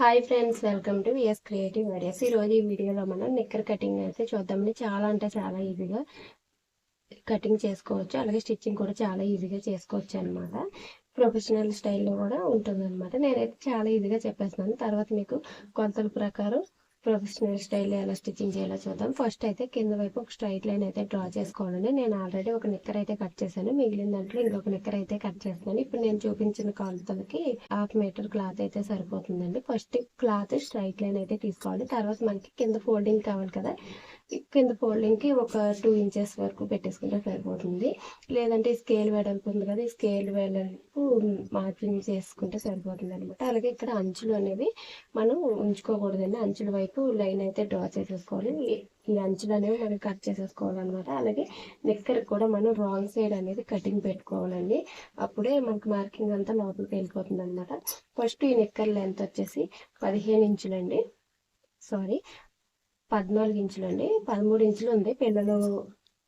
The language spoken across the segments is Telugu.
Hi friends welcome to VS creative ideas ఈరోజు ఈ వీడియోలో మనం నిక్కర్ కటింగ్ అయితే చూద్దామని చాలా అంటే చాలా ఈజీగా కటింగ్ చేసుకోవచ్చు. అలాగే స్టిచ్చింగ్ కూడా చాలా ఈజీగా చేసుకోవచ్చు అనమాట ప్రొఫెషనల్ స్టైల్లో కూడా ఉంటుంది అనమాట నేనైతే చాలా ఈజీగా చెప్పేస్తున్నాను. తర్వాత మీకు కొలతల ప్రకారం ప్రొఫెషనల్ స్టైల్లో ఎలా స్టిచ్చింగ్ చేయాలో చూద్దాం. ఫస్ట్ అయితే కింద వైపు ఒక స్ట్రైట్ లైన్ అయితే డ్రా చేసుకోవాలండి నేను ఆల్రెడీ ఒక నిక్కర్ అయితే కట్ చేశాను. మిగిలిన దాంట్లో ఇంకొక నిక్కర్ అయితే కట్ చేస్తున్నాను. ఇప్పుడు నేను చూపించిన కొలతలకి హాఫ్ మీటర్ క్లాత్ అయితే సరిపోతుందండి. ఫస్ట్ క్లాత్ స్ట్రైట్ లైన్ అయితే తీసుకోవాలి. తర్వాత మనకి కింద ఫోల్డింగ్ కావాలి కదా. కింద ఫోల్డింగ్కి ఒక టూ ఇంచెస్ వరకు పెట్టేసుకుంటే సరిపోతుంది. లేదంటే స్కేల్ వెడల్పు ఉంది కదా ఈ స్కేల్ వెడల్పు మార్జిన్ చేసుకుంటే సరిపోతుంది అనమాట అలాగే ఇక్కడ అంచులు అనేవి మనం ఉంచుకోకూడదండి. అంచుల వైపు లైన్ అయితే డ్రా చేసేసుకోవాలి. ఈ అంచులు అనేవి మనం కట్ చేసేసుకోవాలన్నమాట. అలాగే నిక్కర్ కూడా మనం రాంగ్ సైడ్ అనేది కటింగ్ పెట్టుకోవాలండి. అప్పుడే మనకు మార్కింగ్ అంతా లోపలికి వెళ్ళిపోతుంది అనమాట ఫస్ట్ ఈ నిక్కర్ లెంత్ వచ్చేసి పదిహేను ఇంచులండి. సారీ పద్నాలుగు ఇంచులు అండి. పదమూడు ఇంచులు ఉంది. పిల్లలు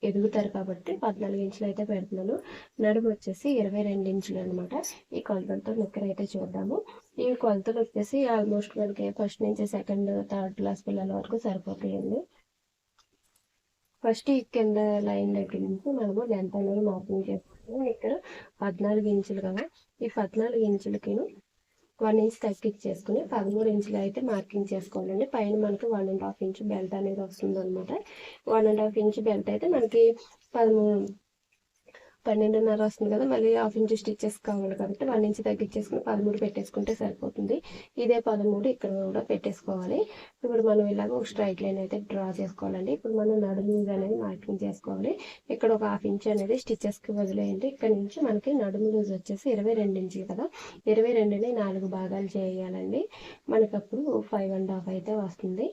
ఎదుగుతారు కాబట్టి పద్నాలుగు ఇంచులు అయితే పెడుతున్నాను. నడుము వచ్చేసి ఇరవై రెండు ఇంచులు అనమాట ఈ కొలతలతో నొక్కర అయితే చూద్దాము. ఈ కొలతలు వచ్చేసి ఆల్మోస్ట్ మనకి ఫస్ట్ నుంచి సెకండ్ థర్డ్ క్లాస్ పిల్లల వరకు సరిపోతాయండి. ఫస్ట్ ఈ కింద లైన్ దగ్గర నుంచి మనము లెంత్ అనేది మార్కింగ్ చేసుకుంటాము ఇక్కడ పద్నాలుగు ఇంచులు కదా. ఈ పద్నాలుగు ఇంచులకి వన్ ఇంచ్ తగ్గించేసుకుని పదమూడు ఇంచులు అయితే మార్కింగ్ చేసుకోవాలండి. పైన మనకి one and half inch belt అనేది వస్తుంది అనమాట one and half inch belt అయితే మనకి పదమూడు పన్నెండున్నర వస్తుంది కదా మళ్ళీ హాఫ్ ఇంచ్ స్టిచ్చెస్ కావాలి కాబట్టి వన్ ఇంచ్ తగ్గించేసుకుని పదమూడు పెట్టేసుకుంటే సరిపోతుంది. ఇదే పదమూడు ఇక్కడ కూడా పెట్టేసుకోవాలి. ఇప్పుడు మనం ఇలాగ ఒక స్ట్రైట్ లైన్ అయితే డ్రా చేసుకోవాలండి. ఇప్పుడు మనం నడుము అనేది మార్కింగ్ చేసుకోవాలి. ఇక్కడ ఒక హాఫ్ ఇంచ్ అనేది స్టిచ్చెస్కి వదిలేయండి. ఇక్కడ నుంచి మనకి నడుము లూజ్ వచ్చేసి ఇరవై రెండు ఇంచులు కదా ఇరవై రెండుని నాలుగు భాగాలు చేయాలండి. మనకి అప్పుడు ఫైవ్ అండ్ హాఫ్ అయితే వస్తుంది.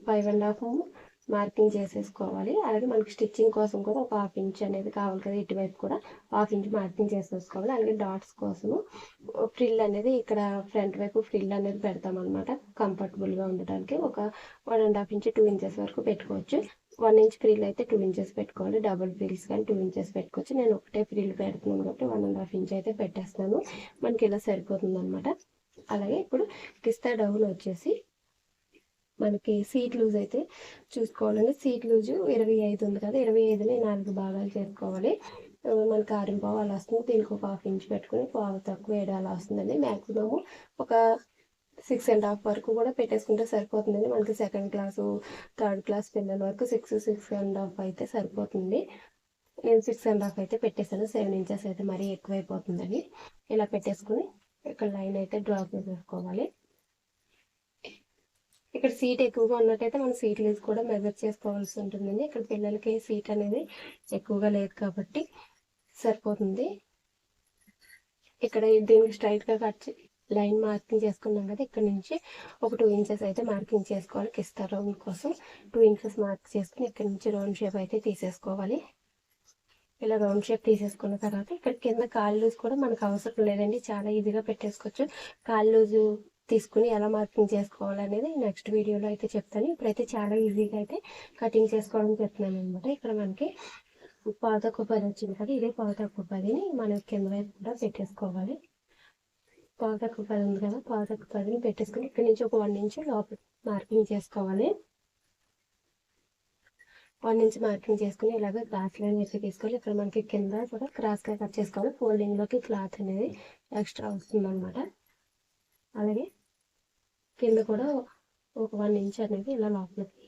ఫైవ్ అండ్ హాఫ్ మార్కింగ్ చేసేసుకోవాలి. అలాగే మనకి స్టిచ్చింగ్ కోసం కూడా ఒక హాఫ్ ఇంచ్ అనేది కావాలి కదా ఇటువైపు కూడా. హాఫ్ ఇంచ్ మార్కింగ్ చేసేసుకోవాలి. అలాగే డాట్స్ కోసము ఫ్రిల్ అనేది ఇక్కడ ఫ్రంట్ వైపు ఫ్రిల్ అనేది పెడతామన్నమాట. కంఫర్టబుల్గా ఉండడానికి ఒక one and half inch two inches వరకు పెట్టుకోవచ్చు. వన్ ఇంచ్ ఫ్రిల్ అయితే టూ ఇంచెస్ పెట్టుకోవాలి. డబుల్ ఫ్రిల్స్ కానీ టూ ఇంచెస్ పెట్టుకోవచ్చు. నేను ఒకటే ఫ్రిల్ పెడుతున్నాను కాబట్టి వన్ అండ్ హాఫ్ ఇంచ్ అయితే పెట్టేస్తాను మనకి ఇలా సరిపోతుంది అనమాట అలాగే ఇప్పుడు కిస్తా డౌన్ వచ్చేసి మనకి సీట్ లూజ్ అయితే చూసుకోవాలండి. సీట్ లూజు ఇరవై ఐదు ఉంది కదా ఇరవై ఐదుని నాలుగు భాగాలు చేసుకోవాలి మనకి ఆరింపావు అలా వస్తుంది. దీనికి ఒక హాఫ్ ఇంచ్ పెట్టుకుని పావు తక్కువ వేయడం అలా వస్తుందండి. మ్యాక్సిమము ఒక సిక్స్ అండ్ హాఫ్ వరకు కూడా పెట్టేసుకుంటే సరిపోతుందండి. మనకి సెకండ్ క్లాసు థర్డ్ క్లాస్ పిల్లల వరకు సిక్స్ సిక్స్ అండ్ హాఫ్ అయితే సరిపోతుంది. నేను సిక్స్ అండ్ హాఫ్ అయితే పెట్టేశాను. సెవెన్ ఇంచెస్ అయితే మరీ ఎక్కువైపోతుందండి. ఇలా పెట్టేసుకుని ఇక్కడ లైన్ అయితే డ్రా చేసేసుకోవాలి. ఇక్కడ సీట్ ఎక్కువగా ఉన్నట్టయితే మనం సీట్ లీజ్ కూడా మెజర్ చేసుకోవాల్సి ఉంటుందండి. ఇక్కడ పిల్లలకి సీట్ అనేది ఎక్కువగా లేదు కాబట్టి సరిపోతుంది. ఇక్కడ దీనికి స్ట్రైట్గా కట్ లైన్ మార్కింగ్ చేసుకున్నాం కదా ఇక్కడ నుంచి ఒక టూ ఇంచెస్ అయితే మార్కింగ్ చేసుకోవాలి. కిస్తా రౌండ్ కోసం టూ ఇంచెస్ మార్క్ చేసుకుని ఇక్కడ నుంచి రౌండ్ షేప్ అయితే తీసేసుకోవాలి. ఇలా రౌండ్ షేప్ తీసేసుకున్న తర్వాత ఇక్కడ కింద కాళ్ళు లూజ్ కూడా మనకు అవసరం లేదండి. చాలా ఈజీగా పెట్టేసుకోవచ్చు. కాల్ లూజు తీసుకుని ఎలా మార్కింగ్ చేసుకోవాలనేది నెక్స్ట్ వీడియోలో అయితే చెప్తాను. ఇప్పుడైతే చాలా ఈజీగా అయితే కటింగ్ చేసుకోవడం చెప్తున్నాను అనమాట ఇక్కడ మనకి పాత కొబ్బరి వచ్చింది కదా ఇదే పాత కొబ్బరిని పదిని మనం కింద వైపు కూడా పెట్టేసుకోవాలి. పాత కొబ్బరి ఉంది కదా పాత కొబ్బరిని పదిని పెట్టేసుకుని ఇక్కడ నుంచి ఒక వన్ ఇంచ్ లోపల మార్కింగ్ చేసుకోవాలి. వన్ ఇంచ్ మార్కింగ్ చేసుకుని ఇలాగ క్రాస్ లైన్ అయితే తీసుకోవాలి. ఇక్కడ మనకి కింద కూడా క్రాస్గా కట్ చేసుకోవాలి. ఫోల్డింగ్లోకి క్లాత్ అనేది ఎక్స్ట్రా వస్తుంది అనమాట అలాగే కింద కూడా ఒక వన్ ఇంచ్ అనేది ఇలా లోపలికి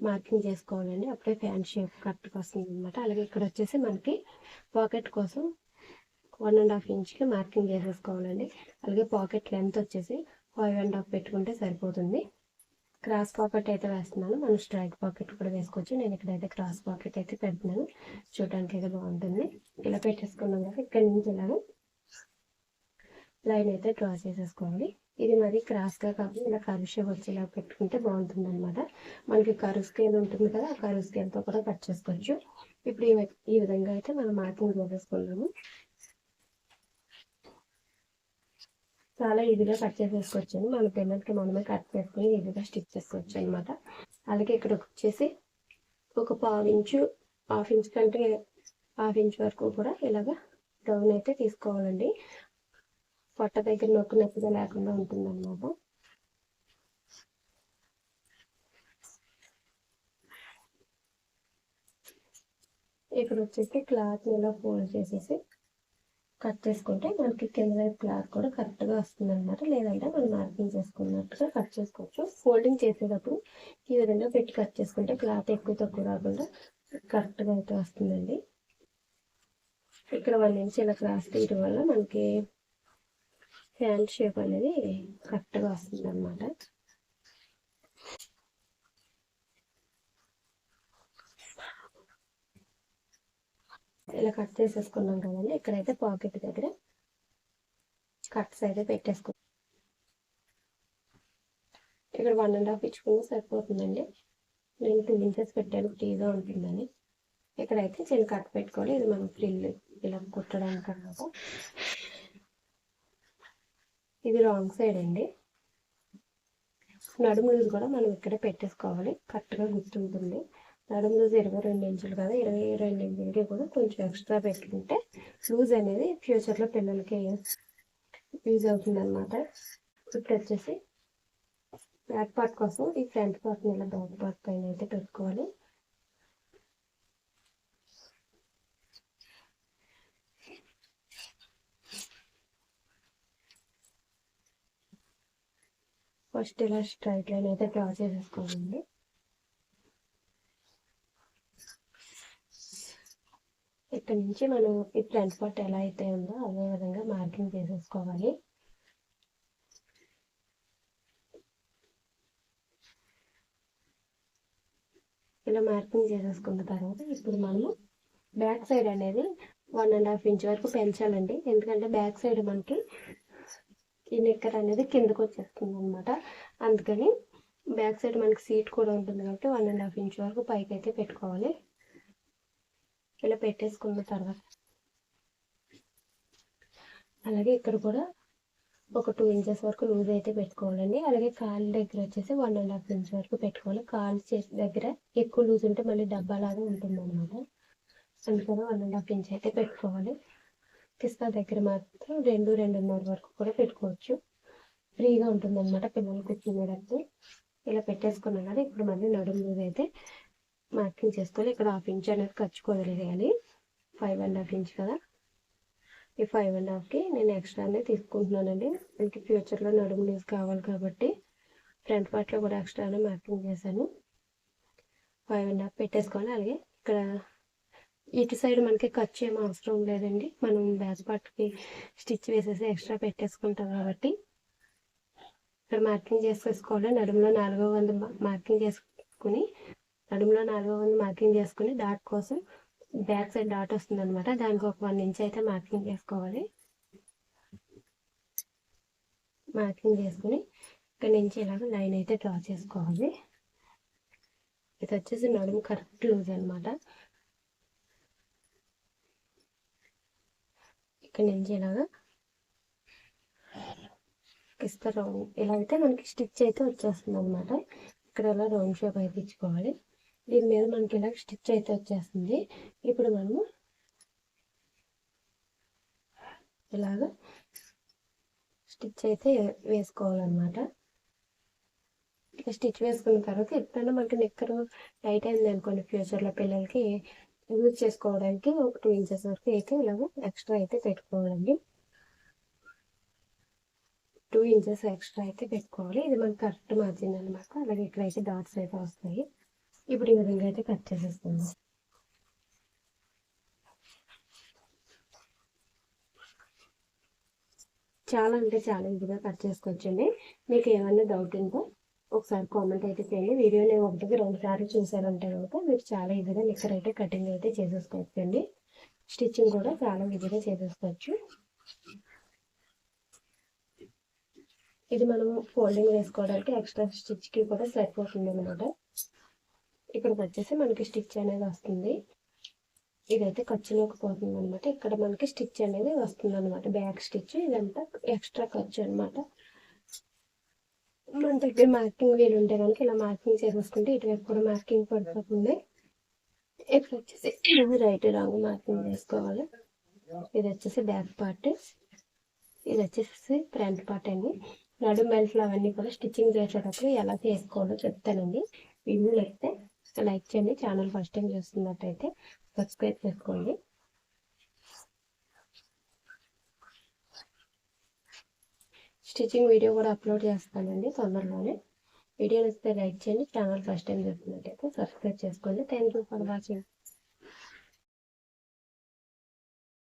మార్కింగ్ చేసుకోవాలండి. అప్పుడే ఫ్యాన్ షేప్ కరెక్ట్గా వస్తుంది అనమాట అలాగే ఇక్కడ వచ్చేసి మనకి పాకెట్ కోసం వన్ అండ్ హాఫ్ ఇంచ్కి మార్కింగ్ చేసేసుకోవాలండి. అలాగే పాకెట్ లెంత్ వచ్చేసి ఫైవ్ అండ్ హాఫ్ పెట్టుకుంటే సరిపోతుంది. క్రాస్ పాకెట్ అయితే వేస్తున్నాను. మనం స్ట్రైట్ పాకెట్ కూడా వేసుకోవచ్చు. నేను ఇక్కడైతే క్రాస్ పాకెట్ అయితే పెడుతున్నాను. చూడడానికి అయితే బాగుంటుంది. ఇలా పెట్టేసుకున్నాం కదా ఇక్కడ నుంచి ఇలాగ లైన్ అయితే డ్రా చేసేసుకోవాలి. ఇది మరి క్రాస్గా కాకుండా ఇలా కరు షేప్ వచ్చేలా పెట్టుకుంటే బాగుంటుంది అనమాట మనకి కరు స్కేల్ ఉంటుంది కదా ఆ కరు స్కేల్తో కూడా కట్ చేసుకోవచ్చు. ఇప్పుడు ఈ విధంగా అయితే మనం మార్కింగ్ చేసేసుకున్నాము చాలా ఈజీగా కట్ చేసేసుకోవచ్చు మన పిల్లలకి మనమే కట్ చేసుకుని ఈజీగా స్టిచ్ చేసుకోవచ్చు అనమాట అలాగే ఇక్కడ వచ్చేసి ఒక పావు ఇంచు హాఫ్ ఇంచ్ కంటే హాఫ్ ఇంచ్ వరకు కూడా ఇలాగా డౌన్ అయితే తీసుకోవాలండి. పొట్ట దగ్గర నొప్పి నొప్పిగా లేకుండా ఉంటుంది అనమాట ఇక్కడ వచ్చేసి క్లాత్ ఇలా ఫోల్డ్ చేసేసి కట్ చేసుకుంటే మనకి కింద వైపు క్లాత్ కూడా కరెక్ట్గా వస్తుంది అనమాట లేదంటే మనం మార్కింగ్ చేసుకున్నట్టుగా కట్ చేసుకోవచ్చు. ఫోల్డింగ్ చేసేటప్పుడు ఈ విధంగా పెట్టి కట్ చేసుకుంటే క్లాత్ ఎక్కువ తక్కువ రాకుండా కరెక్ట్గా అయితే వస్తుందండి. ఇక్కడ వన్ ఇంచ్ ఇలా క్రాస్ తీయడం వల్ల మనకి హ్యాండ్ షేప్ అనేది కరెక్ట్గా వస్తుంది అనమాట ఇలా కట్ చేసేసుకున్నాం కదండి. ఇక్కడైతే పాకెట్ దగ్గర కట్స్ అయితే పెట్టేసుకున్నాం. ఇక్కడ వన్ అండ్ హాఫ్ ఇచ్చుకున్నా సరిపోతుందండి. నేను టూ ఇంచెస్ పెట్టాను టీగా ఉంటుందని. ఇక్కడైతే చిన్న కట్ పెట్టుకోవాలి. ఇది మనం ఫ్రిల్ ఇలా కుట్టడానికి అన్నమాట ఇది రాంగ్ సైడ్ అండి. నడుము లూజ్ కూడా మనం ఇక్కడ పెట్టేసుకోవాలి. కరెక్ట్గా గుర్తుంటుంది. నడుము లూజ్ ఇరవై రెండు ఇంచులు కదా ఇరవై రెండు ఇంచులకి కూడా కొంచెం ఎక్స్ట్రా పెట్టుకుంటే లూజ్ అనేది ఫ్యూచర్లో పిల్లలకి యూజ్ అవుతుంది అనమాట ఇప్పుడు వచ్చేసి బ్యాక్ పార్ట్ కోసం ఈ ఫ్రంట్ పార్ట్ని ఇలా బ్యాక్ పార్ట్ పైన అయితే పెట్టుకోవాలి. ఫస్ట్ ఇలా స్ట్రైట్ లైన్ అయితే డ్రా చేసేసుకోవాలండి ఇక్కడ నుంచి మనం ఈ ఫ్రంట్ పార్ట్ ఎలా అయితే ఉందో అదే విధంగా మార్కింగ్ చేసేసుకోవాలి. ఇలా మార్కింగ్ చేసేసుకున్న తర్వాత ఇప్పుడు మనము బ్యాక్ సైడ్ అనేది వన్ అండ్ హాఫ్ ఇంచ్ వరకు పెంచాలండి. ఎందుకంటే బ్యాక్ సైడ్ మనకి ఈ నెక్కర్ అనేది కిందకు వచ్చేస్తుంది అనమాట అందుకని బ్యాక్ సైడ్ మనకి సీట్ కూడా ఉంటుంది కాబట్టి వన్ అండ్ హాఫ్ ఇంచ్ వరకు పైకి అయితే పెట్టుకోవాలి. ఇలా పెట్టేసుకున్న తర్వాత అలాగే ఇక్కడ కూడా ఒక టూ ఇంచెస్ వరకు లూజ్ అయితే పెట్టుకోవాలండి. అలాగే కాళ్ళ దగ్గర వచ్చేసి వన్ అండ్ హాఫ్ ఇంచ్ వరకు పెట్టుకోవాలి. కాళ్ళు చేతి దగ్గర ఎక్కువ లూజ్ ఉంటే మళ్ళీ డబ్బాలాగా ఉంటుంది అనమాట అందుకని వన్ అండ్ హాఫ్ ఇంచ్ అయితే పెట్టుకోవాలి. పిస్తా దగ్గర మాత్రం రెండు రెండున్నర వరకు కూడా పెట్టుకోవచ్చు. ఫ్రీగా ఉంటుందన్నమాట పిల్లలు కూర్చునేటప్పుడు ఇలా పెట్టేసుకున్నాను కదా ఇప్పుడు మళ్ళీ నడుము మీద అయితే మార్కింగ్ చేసుకోవాలి. ఇక్కడ హాఫ్ ఇంచ్ అనేది ఖర్చు కానీ ఫైవ్ అండ్ హాఫ్ ఇంచ్ కదా. ఈ ఫైవ్ అండ్ హాఫ్కి నేను ఎక్స్ట్రానే తీసుకుంటున్నానండి. మనకి ఫ్యూచర్లో నడుము లూజ్ కావాలి కాబట్టి ఫ్రంట్ పార్ట్లో కూడా ఎక్స్ట్రానే మార్కింగ్ చేశాను. ఫైవ్ అండ్ హాఫ్ పెట్టేసుకోవాలి. అలాగే ఇక్కడ ఇటు సైడ్ మనకి ఖర్చు ఏం అవసరం లేదండి. మనం బ్యాచ్ పార్ట్కి స్టిచ్ వేసేసి ఎక్స్ట్రా పెట్టేసుకుంటాం కాబట్టి. ఇక్కడ మార్కింగ్ చేసేసుకోవాలి. నడుములో నాలుగో వంద మార్కింగ్ చేసుకుని నడుములో నాలుగో వంద మార్కింగ్ చేసుకుని డాట్ కోసం బ్యాక్ సైడ్ డాట్ వస్తుంది అనమాట దానికి ఒక వన్ ఇంచ్ అయితే మార్కింగ్ చేసుకోవాలి. మార్కింగ్ చేసుకుని ఇక్కడ నుంచి ఇలాగ లైన్ అయితే డ్రా చేసుకోవాలి. ఇది వచ్చేసి నడుము కరెక్ట్ లూజ్ అనమాట ఇక్కడ నుంచి ఇలాగా ఇస్తా రౌండ్. ఇలా అయితే మనకి స్టిచ్ అయితే వచ్చేస్తుంది అనమాట ఇక్కడ ఇలా రౌండ్ షేప్ అయితే ఇచ్చుకోవాలి దీని మీద మనకి ఇలా స్టిచ్ అయితే వచ్చేస్తుంది. ఇప్పుడు మనము ఇలాగ స్టిచ్ అయితే వేసుకోవాలన్నమాట. స్టిచ్ వేసుకున్న తర్వాత ఎప్పుడైనా మనకి నిక్కరు టైట్ అయింది అనుకోండి ఫ్యూచర్లో పిల్లలకి యూజ్ చేసుకోవడానికి ఒక టూ ఇంచెస్ వరకు అయితే ఇలాగ ఎక్స్ట్రా అయితే పెట్టుకోవాలండి. టూ ఇంచెస్ ఎక్స్ట్రా అయితే పెట్టుకోవాలి. ఇది మనకి కరెక్ట్ మార్జిన్ అనమాట అలాగే ఇక్కడైతే డాట్స్ అయితే వస్తాయి. ఇప్పుడు ఈ విధంగా అయితే కట్ చేసేస్తుంది చాలా అంటే చాలా ఈజీగా కట్ చేసుకోవచ్చండి. మీకు ఏమైనా డౌట్ ఉంటే ఒకసారి కామెంట్ అయితే చేయండి. వీడియోని ఒకటికి రెండు సార్లు చూసారంటే కనుక మీరు చాలా ఈజీగా నిక్కర్ అయితే కటింగ్ అయితే చేసేసుకోవచ్చు అండి స్టిచ్చింగ్ కూడా చాలా ఈజీగా చేసేసుకోవచ్చు. ఇది మనం ఫోల్డింగ్ వేసుకోవడానికి ఎక్స్ట్రా స్టిచ్కి కూడా సరిపోతుంది అనమాట ఇక్కడికి వచ్చేసి మనకి స్టిచ్ అనేది వస్తుంది. ఇదైతే ఖర్చులోకి పోతుంది అనమాట ఇక్కడ మనకి స్టిచ్ అనేది వస్తుంది అనమాట బ్యాక్ స్టిచ్ ఇదంతా ఎక్స్ట్రా ఖర్చు అనమాట మన దగ్గర మార్కింగ్ వీలు ఉంటే కనుక ఇలా మార్కింగ్ చేసేసుకుంటే ఇటువైపు కూడా మార్కింగ్ పడిపోతుంది ఇప్పుడు వచ్చేసి రైట్ రాంగ్ మార్కింగ్ చేసుకోవాలి. ఇది వచ్చేసి బ్యాక్ పార్ట్ ఇది వచ్చేసి ఫ్రంట్ పార్ట్ అండి. నడు బెల్ట్లు అవన్నీ కూడా స్టిచ్చింగ్ చేసేటప్పుడు ఎలా చేసుకోవాలో చెప్తానండి. వీడియో అయితే లైక్ చేయండి. ఛానల్ ఫస్ట్ టైం చూస్తున్నట్టయితే సబ్స్క్రైబ్ చేసుకోండి. స్టిచ్చింగ్ వీడియో కూడా అప్లోడ్ చేస్తానండి తొందరలోనే. వీడియో నచ్చితే లైక్ చేయండి. ఛానల్ ఫస్ట్ టైం చూస్తున్నట్టయితే సబ్స్క్రైబ్ చేసుకోండి. Thank you for watching.